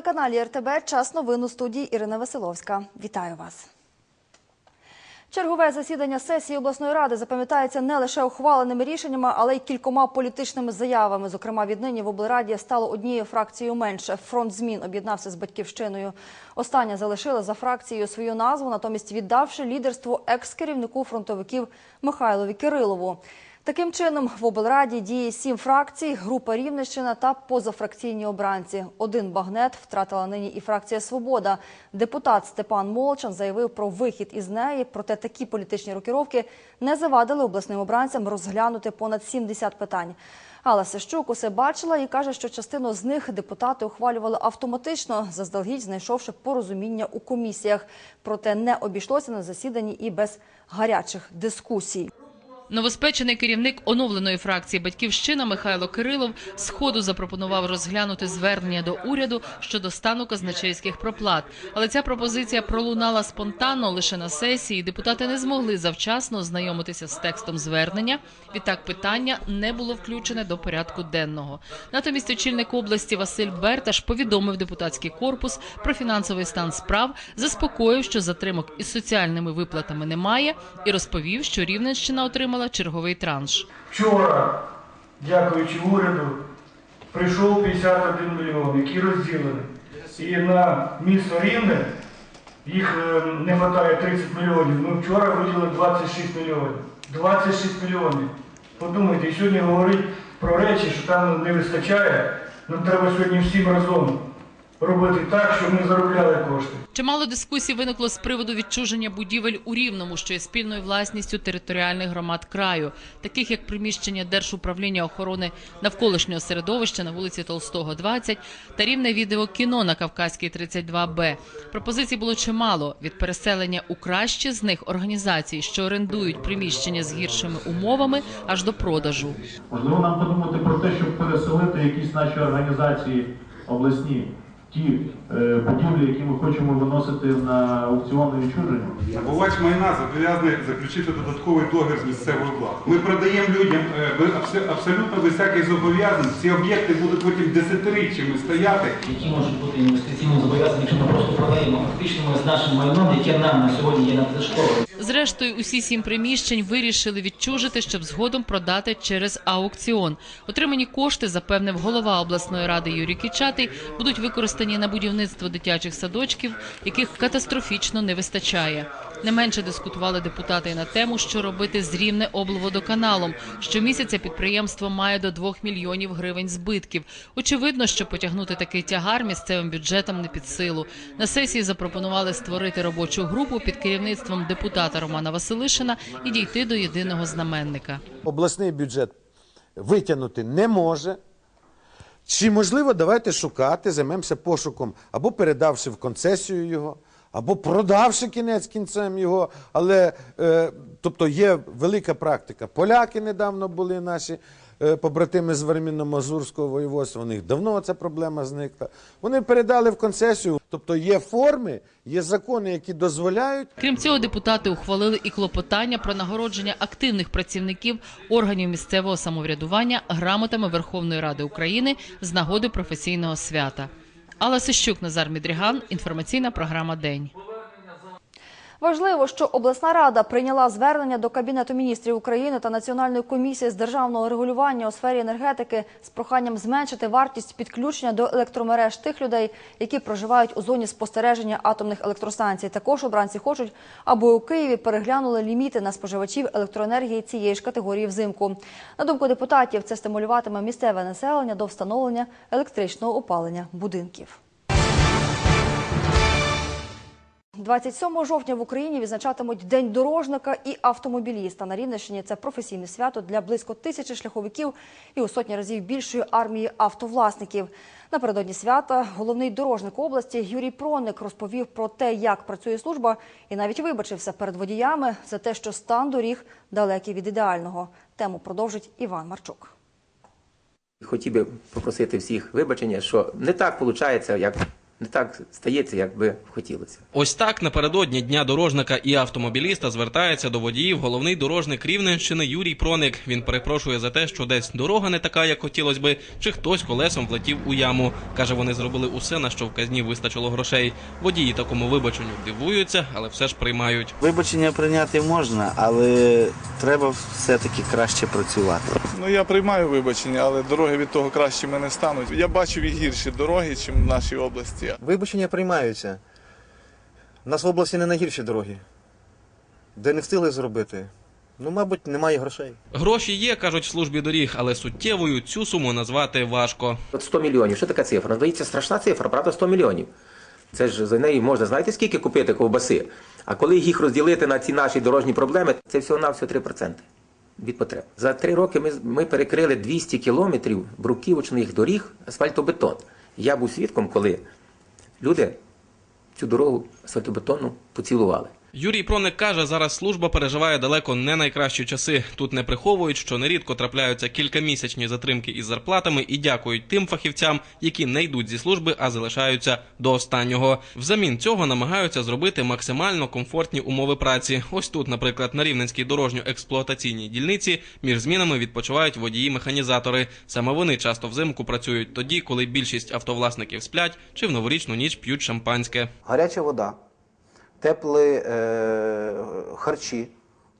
На телеканалі РТБ час новин у студії Ірина Василовська. Вітаю вас. Чергове засідання сесії обласної ради запам'ятається не лише ухваленими рішеннями, але й кількома політичними заявами. Зокрема, віднині в облраді стало однією фракцією менше. Фронт змін об'єднався з батьківщиною. Остання залишила за фракцією свою назву, натомість віддавши лідерство екс-керівнику фронтовиків Михайлові Кирилову. Таким чином, в облраді діє сім фракцій, група Рівненщина та позафракційні обранці. Один багнет втратила нині і фракція Свобода. Депутат Степан Молчан заявив про вихід із неї. Проте такі політичні рокіровки не завадили обласним обранцям розглянути понад 70 питань. Алла Сищук усе бачила і каже, що частину з них депутати ухвалювали автоматично, заздалегідь знайшовши порозуміння у комісіях. Проте не обійшлося на засіданні і без гарячих дискусій. Новоспечений керівник оновленої фракції «Батьківщина» Михайло Кирилов сходу запропонував розглянути звернення до уряду щодо стану казначейських проплат. Але ця пропозиція пролунала спонтанно лише на сесії. Депутати не змогли завчасно ознайомитися з текстом звернення. Відтак питання не було включене до порядку денного. Натомість очільник області Василь Берташ повідомив депутатський корпус про фінансовий стан справ, заспокоїв, що затримок із соціальними виплатами немає, і розповів, що Рівненщина отримала черговий транш. Вчора, дякуючи уряду, прийшов 51 мільйон, які розділені. І на місто Рівне їх е, не вистачає 30 мільйонів. Ми вчора виділили 26 мільйонів. 26 мільйонів. Подумайте, сьогодні говорить про речі, що там не вистачає. Нам треба сьогодні всім разом робити так, щоб ми заробляли кошти. Чимало дискусій виникло з приводу відчуження будівель у Рівному, що є спільною власністю територіальних громад краю, таких як приміщення Держуправління охорони навколишнього середовища на вулиці Толстого, 20 та рівне відеокіно на Кавказькій 32Б. Пропозицій було чимало від переселення у кращі з них організацій, що орендують приміщення з гіршими умовами, аж до продажу. Можливо, нам подумати про те, щоб переселити якісь наші організації обласні, ті е, будівлі, які ми хочемо виносити на аукціонне відчуження. Набувач майна зобов'язаний заключити додатковий договір з місцевою владою. Ми продаємо людям е, абс- абсолютно без всяких зобов'язань. Ці об'єкти будуть потім десятиріччями стояти. які можуть бути інвестиційним зобов'язанням, якщо ми просто продаємо. Фактично ми з нашим майном, яке нам на сьогодні є надлишковим. Зрештою, усі сім приміщень вирішили відчужити, щоб згодом продати через аукціон. Отримані кошти, запевнив голова обласної ради Юрій Кічатий, будуть використані на будівництво дитячих садочків, яких катастрофічно не вистачає. Не менше дискутували депутати і на тему, що робити з рівне облводоканалом. Щомісяця підприємство має до 2 мільйонів гривень збитків. Очевидно, що потягнути такий тягар місцевим бюджетам не під силу. На сесії запропонували створити робочу групу під керівництвом депутата Романа Василишина і дійти до єдиного знаменника. обласний бюджет витягнути не може. Чи можливо, давайте шукати, займемося пошуком, або передавши в концесію його, або продавши кінець кінцем його. Але е, тобто є велика практика. Поляки недавно були наші е, побратими з Вермінно-Мазурського воєводства. У них давно ця проблема зникла. Вони передали в концесію. Тобто є форми, є закони, які дозволяють Крім цього, депутати ухвалили і клопотання про нагородження активних працівників органів місцевого самоврядування грамотами Верховної Ради України з нагоди професійного свята. Алла Сищук, Назар Мідріган. Інформаційна програма День. Важливо, що обласна рада прийняла звернення до Кабінету міністрів України та Національної комісії з державного регулювання у сфері енергетики з проханням зменшити вартість підключення до електромереж тих людей, які проживають у зоні спостереження атомних електростанцій. Також обранці хочуть, аби у Києві переглянули ліміти на споживачів електроенергії цієї ж категорії взимку. На думку депутатів, це стимулюватиме місцеве населення до встановлення електричного опалення будинків. 27 жовтня в Україні відзначатимуть День дорожника і автомобіліста. На Рівненщині це професійне свято для близько тисячі шляховиків і у сотні разів більшої армії автовласників. Напередодні свята головний дорожник області Юрій Проник розповів про те, як працює служба, і навіть вибачився перед водіями за те, що стан доріг далекий від ідеального. Тему продовжить Іван Марчук. Хотів би попросити всіх вибачення, що не так виходить, як не так стається, як би хотілося. Ось так напередодні дня дорожника і автомобіліста звертається до водіїв головний дорожник Рівненщини Юрій Проник. Він перепрошує за те, що десь дорога не така, як хотілося би, чи хтось колесом влетів у яму. каже, вони зробили усе, на що в казні вистачило грошей. Водії такому вибаченню дивуються, але все ж приймають. Вибачення прийняти можна, але треба все-таки краще працювати. Ну я приймаю вибачення, але дороги від того кращими не стануть. Я бачив і гірші дороги, ніж в нашій області. Вибачення приймаються. У нас в області не найгірші дороги. Де не встигли зробити. Ну, мабуть, немає грошей. Гроші є, кажуть в службі доріг, але суттєвою цю суму назвати важко. От 100 мільйонів, що така цифра? Здається, страшна цифра, правда, 100 мільйонів. Це ж за неї можна, знаєте, скільки купити ковбаси? А коли їх розділити на ці наші дорожні проблеми, це всього-навсього 3% від потреб. За три роки ми, ми перекрили 200 кілометрів бруківочних доріг асфальтобетон. Я був свідком, коли люди цю дорогу асфальтобетонну поцілували. Юрій Проник каже, зараз служба переживає далеко не найкращі часи. Тут не приховують, що нерідко трапляються кількамісячні затримки із зарплатами і дякують тим фахівцям, які не йдуть зі служби, а залишаються до останнього. Взамін цього намагаються зробити максимально комфортні умови праці. Ось тут, наприклад, на Рівненській дорожньо-експлуатаційній дільниці між змінами відпочивають водії-механізатори. Саме вони часто взимку працюють тоді, коли більшість автовласників сплять чи в новорічну ніч п'ють шампанське. Гаряча вода, теплі е, харчі,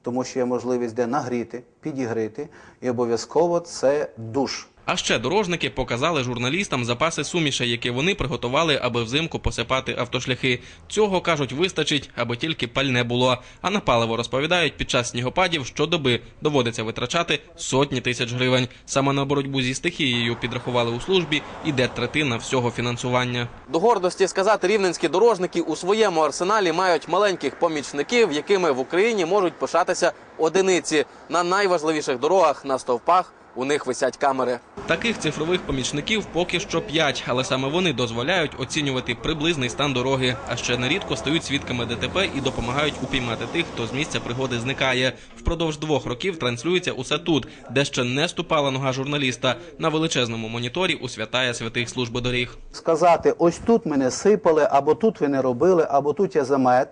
тому що є можливість де нагріти, підігріти, і обов'язково це душ. А ще дорожники показали журналістам запаси сумішей, які вони приготували, аби взимку посипати автошляхи. Цього кажуть, вистачить, аби тільки пальне було. А на паливо розповідають, під час снігопадів щодоби доводиться витрачати сотні тисяч гривень. Саме на боротьбу зі стихією підрахували у службі, іде третина всього фінансування. До гордості сказати, рівненські дорожники у своєму арсеналі мають маленьких помічників, якими в Україні можуть пишатися одиниці. На найважливіших дорогах на стовпах у них висять камери. Таких цифрових помічників поки що п'ять, але саме вони дозволяють оцінювати приблизний стан дороги, а ще нерідко стають свідками ДТП і допомагають упіймати тих, хто з місця пригоди зникає. Впродовж двох років транслюється усе тут, де ще не ступала нога журналіста на величезному моніторі у святая святих служби доріг. Сказати, ось тут мене сипали, або тут ви не робили, або тут є замет.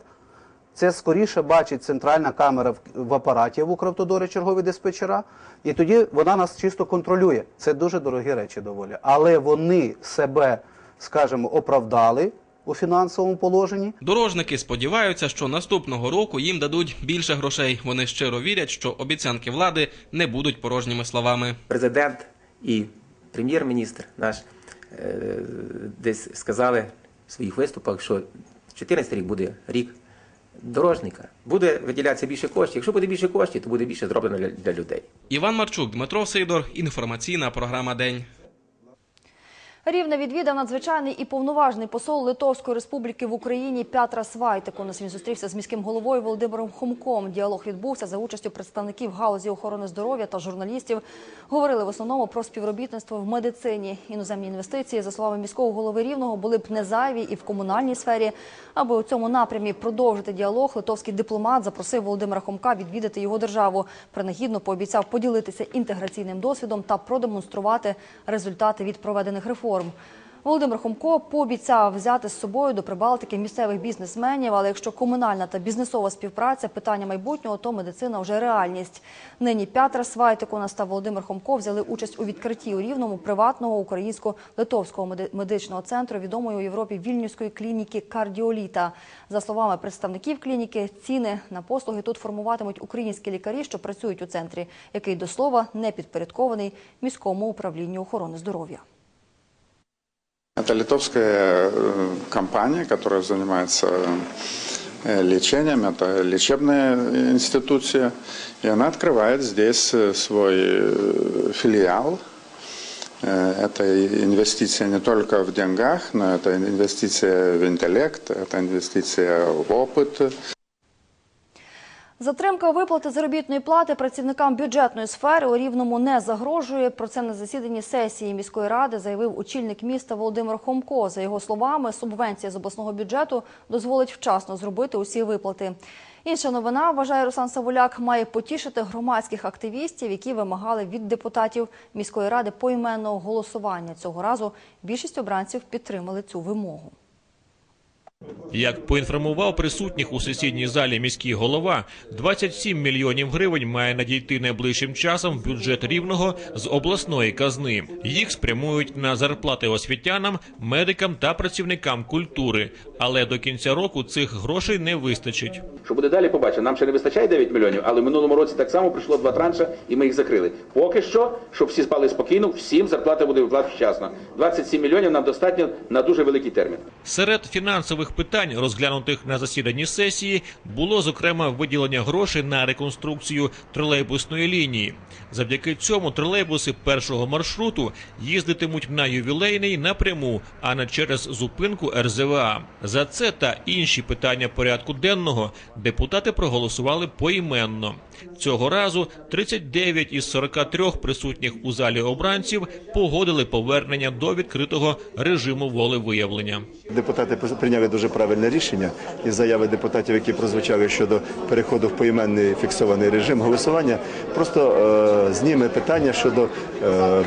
Це скоріше бачить центральна камера в, апараті в Укравтодорі чергові диспетчера, і тоді вона нас чисто контролює. Це дуже дорогі речі доволі. Але вони себе, скажімо, оправдали у фінансовому положенні. Дорожники сподіваються, що наступного року їм дадуть більше грошей. Вони щиро вірять, що обіцянки влади не будуть порожніми словами. Президент і прем'єр-міністр наш е, десь сказали в своїх виступах, що 14 рік буде рік дорожника. Буде виділятися більше коштів. Якщо буде більше коштів, то буде більше зроблено для, для людей. Іван Марчук, Дмитро Сидор. Інформаційна програма День. Рівне відвідав надзвичайний і повноважний посол Литовської республіки в Україні П'ятра Свайтиконос. Він зустрівся з міським головою Володимиром Хомком. Діалог відбувся за участю представників галузі охорони здоров'я та журналістів. Говорили в основному про співробітництво в медицині. Іноземні інвестиції, за словами міського голови Рівного, були б не зайві і в комунальній сфері. Аби у цьому напрямі продовжити діалог, литовський дипломат запросив Володимира Хомка відвідати його державу. Принагідно пообіцяв поділитися інтеграційним досвідом та продемонструвати результати від проведених реформ. Володимир Хомко пообіцяв взяти з собою до Прибалтики місцевих бізнесменів, але якщо комунальна та бізнесова співпраця питання майбутнього, то медицина вже реальність. Нині П'ятра Свайтиконас та Володимир Хомко взяли участь у відкритті у Рівному приватного українсько-литовського медичного центру, відомої у Європі вільнюської клініки Кардіоліта. За словами представників клініки, ціни на послуги тут формуватимуть українські лікарі, що працюють у центрі, який до слова не підпорядкований міському управлінню охорони здоров'я. Это литовская э, компания, которая занимается э, лечением, это лечебная институция, и она открывает здесь э, свой филиал. Это инвестиция не только в деньгах, но это инвестиция в интеллект, это инвестиция в опыт. Затримка виплати заробітної плати працівникам бюджетної сфери у Рівному не загрожує. Про це на засіданні сесії міської ради заявив очільник міста Володимир Хомко. За його словами, субвенція з обласного бюджету дозволить вчасно зробити усі виплати. Інша новина, вважає Руслан Савуляк, має потішити громадських активістів, які вимагали від депутатів міської ради поіменного голосування. Цього разу більшість обранців підтримали цю вимогу. Як поінформував присутніх у сесійній залі міський голова, 27 мільйонів гривень має надійти найближчим часом в бюджет рівного з обласної казни. Їх спрямують на зарплати освітянам, медикам та працівникам культури. Але до кінця року цих грошей не вистачить. Що буде далі, побачимо. Нам ще не вистачає 9 мільйонів, але в минулому році так само прийшло два транша, і ми їх закрили. Поки що, щоб всі спали спокійно, всім зарплата буде виплата вчасно. 27 мільйонів нам достатньо на дуже великий термін. Серед фінансових питань, розглянутих на засіданні сесії, було зокрема виділення грошей на реконструкцію тролейбусної лінії. Завдяки цьому тролейбуси першого маршруту їздитимуть на ювілейний напряму, а не через зупинку РЗВА. За це та інші питання порядку денного депутати проголосували поіменно. Цього разу 39 із 43 присутніх у залі обранців погодили повернення до відкритого режиму волевиявлення. Депутати прийняли дуже правильне рішення і заяви депутатів, які прозвучали щодо переходу в поіменний фіксований режим голосування, просто е, зніме питання щодо е,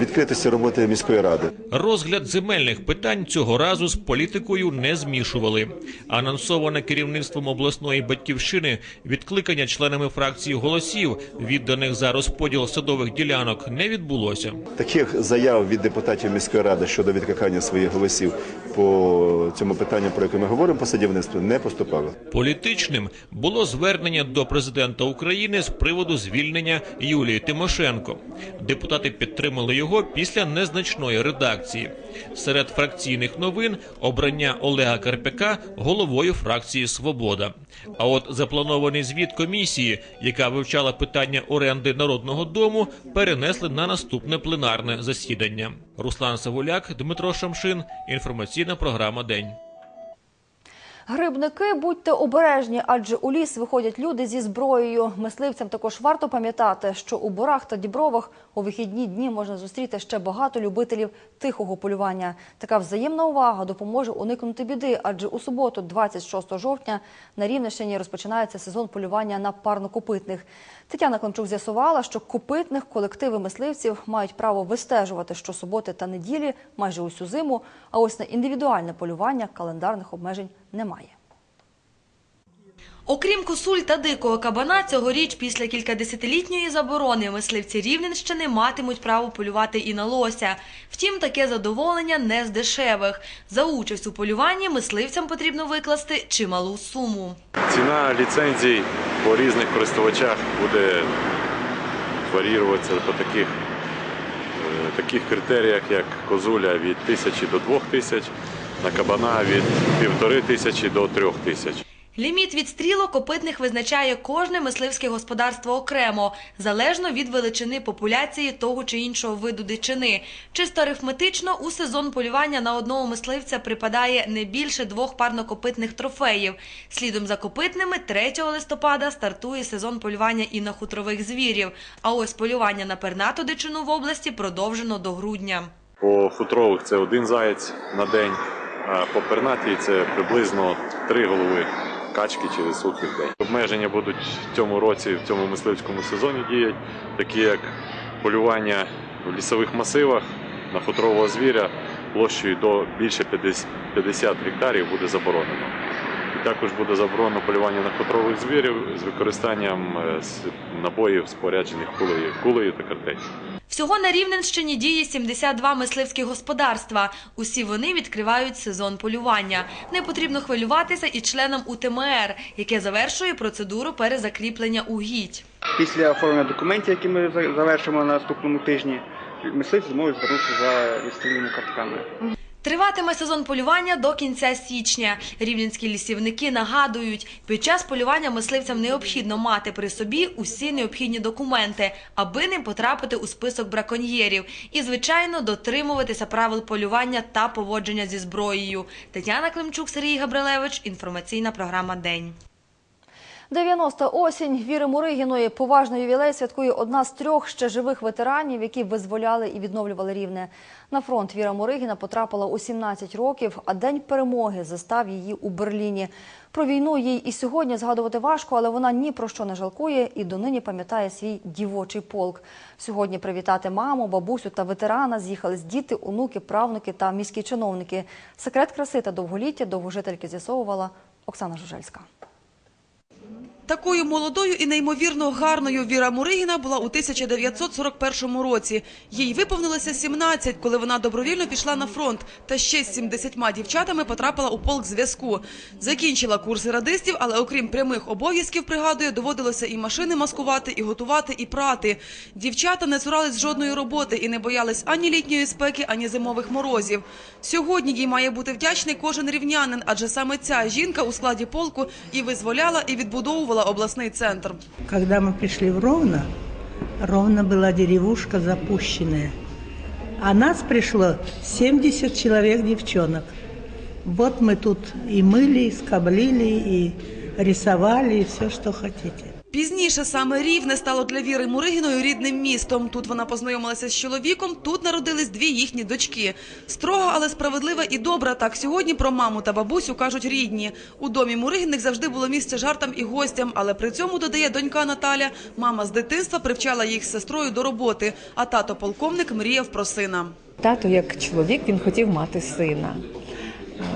відкритості роботи міської ради. Розгляд земельних питань цього разу з політикою не змішували. Анонсоване керівництвом обласної батьківщини відкликання членами фракції голосів, відданих за розподіл садових ділянок, не відбулося. Таких заяв від депутатів міської ради щодо відкликання своїх голосів по цьому питанню, про яке ми говоримо по садівництву, не поступало. Політичним було звернення до президента України з приводу звільнення Юлії Тимошенко. Депутати підтримали його після незначної редакції. Серед фракційних новин обрання Олега Карпяка головою фракції Свобода. А от запланований звіт комісії, яка вивчала питання оренди народного дому, перенесли на наступне пленарне засідання. Руслан Савуляк, Дмитро Шамшин. Інформаційна програма День. Грибники, будьте обережні, адже у ліс виходять люди зі зброєю. Мисливцям також варто пам'ятати, що у борах та дібровах у вихідні дні можна зустріти ще багато любителів тихого полювання. Така взаємна увага допоможе уникнути біди, адже у суботу, 26 жовтня, на Рівненщині розпочинається сезон полювання на парнокопитних. Тетяна Климчук з'ясувала, що копитних колективи мисливців мають право вистежувати щосуботи та неділі майже усю зиму, а ось на індивідуальне полювання календарних обмежень немає. Окрім косуль та дикого кабана, цьогоріч після кількадесятилітньої заборони мисливці Рівненщини матимуть право полювати і на лося. Втім, таке задоволення не з дешевих. За участь у полюванні мисливцям потрібно викласти чималу суму. Ціна ліцензій по різних користувачах буде варіюватися по таких, е, таких критеріях, як козуля від 1000 до 2000, на кабана від 1500 до 3000. Ліміт відстрілу копитних визначає кожне мисливське господарство окремо, залежно від величини популяції того чи іншого виду дичини. Чисто арифметично у сезон полювання на одного мисливця припадає не більше двох парнокопитних трофеїв. Слідом за копитними 3 листопада стартує сезон полювання і на хутрових звірів. А ось полювання на пернату дичину в області продовжено до грудня. По футрових це один заєць на день, по пернатій це приблизно три голови качки чи лисухи день. Обмеження будуть в цьому році, в цьому мисливському сезоні діять, такі як полювання в лісових масивах на футрового звіря площею до більше 50 50 гектарів буде заборонено. І також буде заборонено полювання на футрових звірів з використанням е, набоїв, споряджених кулею, кулею та картечю. Всього на Рівненщині діє 72 мисливські господарства. Усі вони відкривають сезон полювання. Не потрібно хвилюватися і членам УТМР, яке завершує процедуру перезакріплення угідь. Після оформлення документів, які ми завершимо на наступному тижні, мисливці зможуть звернутися за відстрільними картками. Триватиме сезон полювання до кінця січня. Рівненські лісівники нагадують, під час полювання мисливцям необхідно мати при собі усі необхідні документи, аби не потрапити у список браконьєрів. І, звичайно, дотримуватися правил полювання та поводження зі зброєю. Тетяна Климчук, Сергій Габрилевич. Інформаційна програма День. 90 осінь Віри Муригіної поважний ювілей святкує одна з трьох ще живих ветеранів, які визволяли і відновлювали рівне. На фронт Віра Муригіна потрапила у 17 років, а день перемоги застав її у Берліні. Про війну їй і сьогодні згадувати важко, але вона ні про що не жалкує і донині пам'ятає свій дівочий полк. Сьогодні привітати маму, бабусю та ветерана з'їхались діти, онуки, правнуки та міські чиновники. Секрет краси та довголіття довгожительки з'ясовувала Оксана Жужельська. Такою молодою і неймовірно гарною Віра Муригіна була у 1941 році. Їй виповнилося 17, коли вона добровільно пішла на фронт та ще з 70 дівчатами потрапила у полк зв'язку. Закінчила курси радистів, але окрім прямих обов'язків, пригадує, доводилося і машини маскувати, і готувати, і прати. Дівчата не цурались жодної роботи і не боялись ані літньої спеки, ані зимових морозів. Сьогодні їй має бути вдячний кожен рівнянин, адже саме ця жінка у складі полку і визволяла, і відбудовувала обласний центр. Когда мы пришли в Ровно, Ровно была деревушка запущенная. А нас пришло 70 человек девчонок. Вот мы тут и мыли, и скоблили, и рисовали, и все, что хотите. Пізніше саме Рівне стало для Віри Муригіною рідним містом. Тут вона познайомилася з чоловіком, тут народились дві їхні дочки. Строга, але справедлива і добра. Так сьогодні про маму та бабусю кажуть рідні. У домі Муригіних завжди було місце жартам і гостям, але при цьому, додає донька Наталя, мама з дитинства привчала їх з сестрою до роботи, а тато полковник мріяв про сина. Тато, як чоловік, він хотів мати сина.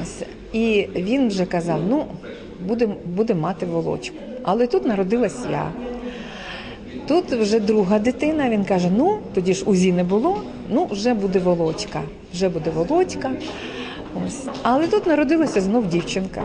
Ось. І він вже казав: ну, буде, буде мати волочку. Але тут народилась я. Тут вже друга дитина. Він каже: ну, тоді ж УЗІ не було, ну, вже буде волочка. Вже буде волочка. Ось. Але тут народилася знов дівчинка.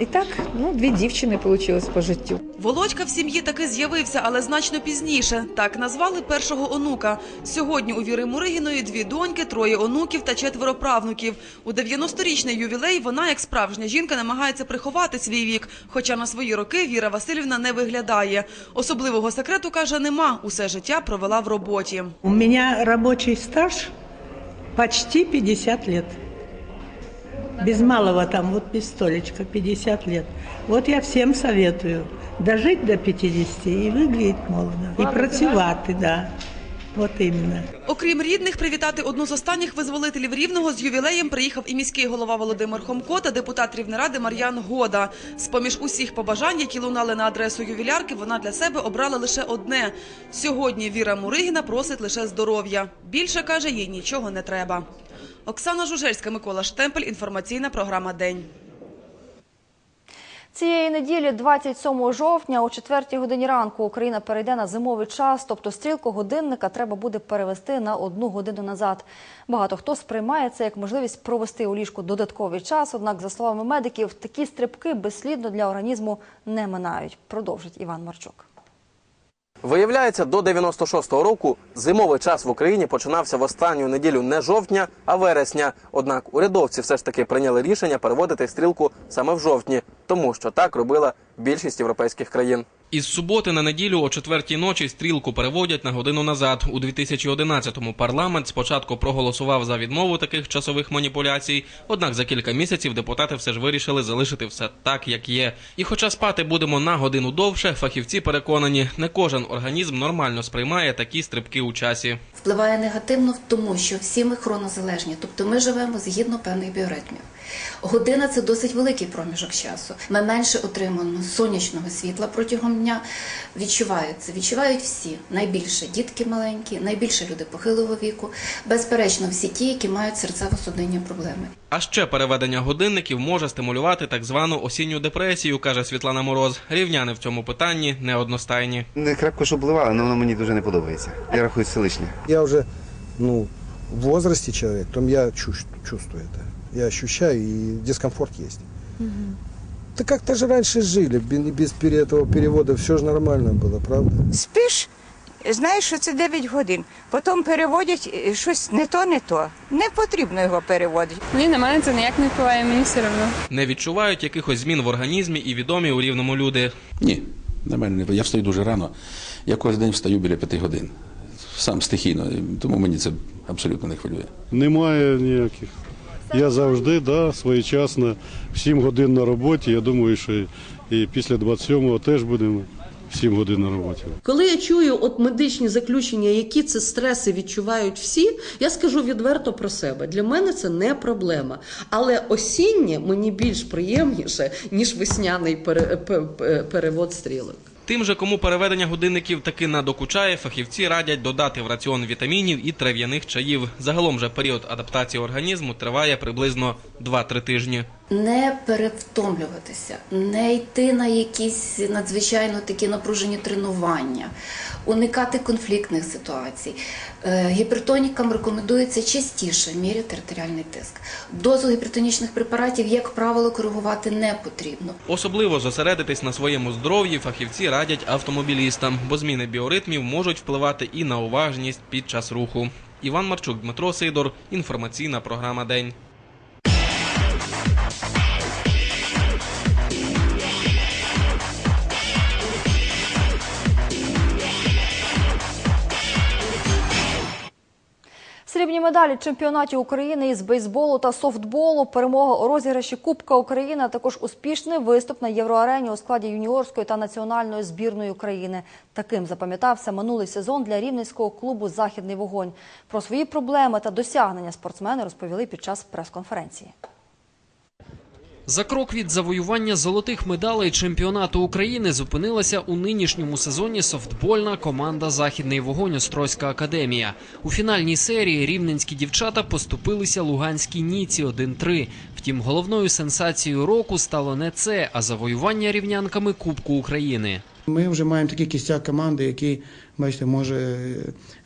І так, ну, дві дівчини вийшло по життю. Володька в сім'ї таки з'явився, але значно пізніше. Так назвали першого онука. Сьогодні у Віри Муригіної дві доньки, троє онуків та четверо правнуків. У 90-річний ювілей вона, як справжня жінка, намагається приховати свій вік. Хоча на свої роки Віра Васильівна не виглядає. Особливого секрету, каже, нема. Усе життя провела в роботі. У меня рабочий стаж почти 50 лет. Без малого там, вот без столечка, 50 лет. Вот я всем советую дожить до 50 и выглядеть молодо. И працювати, да. Вот именно. Окрім рідних, привітати одну з останніх визволителів Рівного з ювілеєм приїхав і міський голова Володимир Хомко та депутат Рівнеради Мар'ян Года. З-поміж усіх побажань, які лунали на адресу ювілярки, вона для себе обрала лише одне. Сьогодні Віра Муригіна просить лише здоров'я. Більше, каже, їй нічого не треба. Оксана Жужельська, Микола Штемпель, інформаційна програма «День». Цієї неділі, 27 жовтня, о 4 годині ранку, Україна перейде на зимовий час, тобто стрілку годинника треба буде перевести на одну годину назад. Багато хто сприймає це як можливість провести у ліжку додатковий час. Однак, за словами медиків, такі стрибки безслідно для організму не минають. Продовжить Іван Марчук. Виявляється, до 96-го року зимовий час в Україні починався в останню неділю не жовтня, а вересня. Однак урядовці все ж таки прийняли рішення переводити стрілку саме в жовтні, тому що так робила більшість європейських країн. Із суботи на неділю о четвертій ночі стрілку переводять на годину назад. У 2011-му парламент спочатку проголосував за відмову таких часових маніпуляцій, однак за кілька місяців депутати все ж вирішили залишити все так, як є. І хоча спати будемо на годину довше, фахівці переконані, не кожен організм нормально сприймає такі стрибки у часі. впливає негативно, тому що всі ми хронозалежні, тобто ми живемо згідно певних біоритмів. Година це досить великий проміжок часу. Ми менше отримуємо сонячного світла протягом дня. Відчувають відчувають всі. Найбільше дітки маленькі, найбільше люди похилого віку. Безперечно, всі ті, які мають серцево-судинні проблеми. А ще переведення годинників може стимулювати так звану осінню депресію, каже Світлана Мороз. Рівняни в цьому питанні неодностайні. Не крепко, що обливали, але воно мені дуже не подобається. Я рахую це лишнє. Я уже, ну, в возрасте человек, то я чу- чувствую это. Я ощущаю, и дискомфорт есть. Да как-то же раньше жили, без этого перевода все же нормально было, правда? Спиш, знаєш, що це 9 годин. Потім переводять е, щось не то, не то. Не потрібно його переводити. Ні, на мене це ніяк не впливає, мені все одно. Не відчувають якихось змін в організмі і відомі у рівному люди. Ні, на мене не я встаю дуже рано. Я кожен день встаю біля п'яти годин. Сам стихійно, тому мені це абсолютно не хвилює. Немає ніяких. Я завжди да, своєчасно, в 7 годин на роботі. Я думаю, що І після 27-го теж будемо 7 годин на роботі. Коли я чую от медичні заключення, які це стреси відчувають всі, я скажу відверто про себе. Для мене це не проблема. Але осіннє мені більш приємніше, ніж весняний пере- пе- пе- перевод стрілок. Тим же, кому переведення годинників таки надокучає, фахівці радять додати в раціон вітамінів і трав'яних чаїв. Загалом же період адаптації організму триває приблизно 2-3 тижні. Не перевтомлюватися, не йти на якісь надзвичайно такі напружені тренування, уникати конфліктних ситуацій. Е, Гіпертонікам рекомендується частіше міряти артеріальний тиск. Дозу гіпертонічних препаратів, як правило, коригувати не потрібно. Особливо зосередитись на своєму здоров'ї фахівці радять автомобілістам, бо зміни біоритмів можуть впливати і на уважність під час руху. Іван Марчук, Дмитро Сидор. Інформаційна програма День. Срібні медалі чемпіонатів України із бейсболу та софтболу, перемога у розіграші Кубка України, а також успішний виступ на євроарені у складі юніорської та національної збірної України. Таким запам'ятався минулий сезон для рівненського клубу Західний вогонь. Про свої проблеми та досягнення спортсмени розповіли під час прес-конференції. За крок від завоювання золотих медалей чемпіонату України зупинилася у нинішньому сезоні софтбольна команда Західний вогонь Острозька академія. У фінальній серії рівненські дівчата поступилися Луганській Ніці 1-3. Втім, головною сенсацією року стало не це, а завоювання рівнянками Кубку України. Ми вже маємо такий кістяк команди, який, бачите, може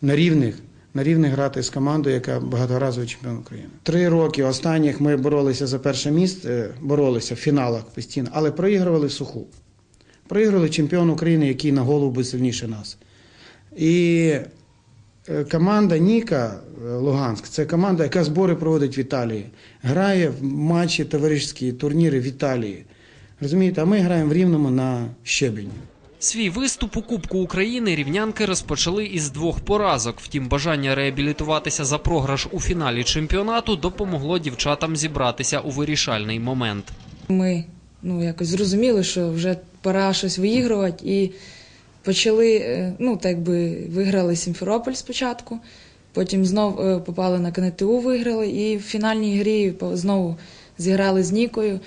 на рівних. На рівних грати з командою, яка багаторазовий чемпіон України. Три роки останніх ми боролися за перше місце, боролися в фіналах постійно, але проігрували в суху. Проігрували чемпіон України, який на голову був сильніше нас. І е, команда Ніка е, Луганськ це команда, яка збори проводить в Італії. Грає в матчі товариські турніри в Італії. Розумієте, а ми граємо в рівному на щебені. Свій виступ у Кубку України рівнянки розпочали із двох поразок. Втім, бажання реабілітуватися за програш у фіналі чемпіонату допомогло дівчатам зібратися у вирішальний момент. Ми ну, якось зрозуміли, що вже пора щось виігрувати, і почали, е, ну, так би виграли Сімферополь спочатку, потім знов е, попали на КНТУ, виграли, і в фінальній грі знову зіграли з Нікою.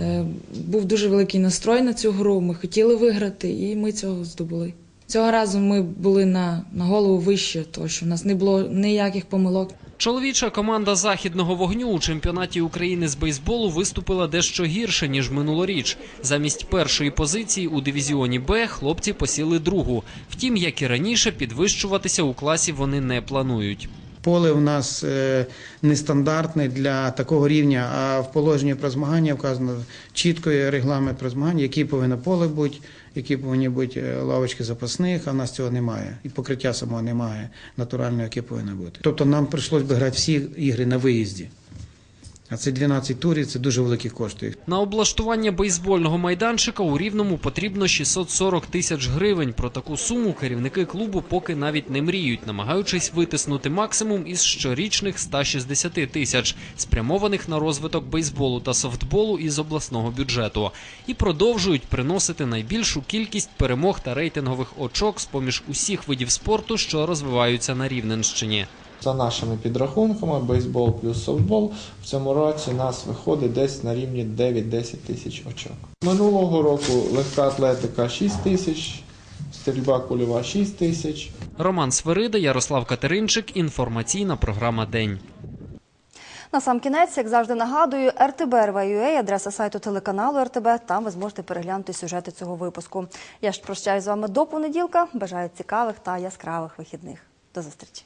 Е, Був дуже великий настрой на цю гру. Ми хотіли виграти, і ми цього здобули. Цього разу ми були на, на голову вище, тому що в нас не було ніяких помилок. Чоловіча команда західного вогню у чемпіонаті України з бейсболу виступила дещо гірше ніж минулоріч. Замість першої позиції у дивізіоні Б хлопці посіли другу. Втім, як і раніше, підвищуватися у класі вони не планують. Поле в нас е, нестандартне для такого рівня, а в положенні про змагання вказано чітко регламент про змагання, які повинно поле бути, які повинні бути е, лавочки запасних, а в нас цього немає. І покриття самого немає натурального, яке повинно бути. Тобто нам прийшлось би грати всі ігри на виїзді. А це 12 турів, це дуже великі кошти. На облаштування бейсбольного майданчика у Рівному потрібно 640 тисяч гривень. Про таку суму керівники клубу поки навіть не мріють, намагаючись витиснути максимум із щорічних 160 тисяч, спрямованих на розвиток бейсболу та софтболу із обласного бюджету, і продовжують приносити найбільшу кількість перемог та рейтингових очок з поміж усіх видів спорту, що розвиваються на Рівненщині. За нашими підрахунками, бейсбол плюс софтбол в цьому році нас виходить десь на рівні 9-10 тисяч очок. Минулого року легка атлетика 6 тисяч, стрільба кульова 6 тисяч. Роман Свирида, Ярослав Катеринчик. Інформаційна програма День. На сам кінець, як завжди нагадую, RTB.RV.UA, адреса сайту телеканалу РТБ. Там ви зможете переглянути сюжети цього випуску. Я ж прощаюсь з вами до понеділка. Бажаю цікавих та яскравих вихідних. До зустрічі.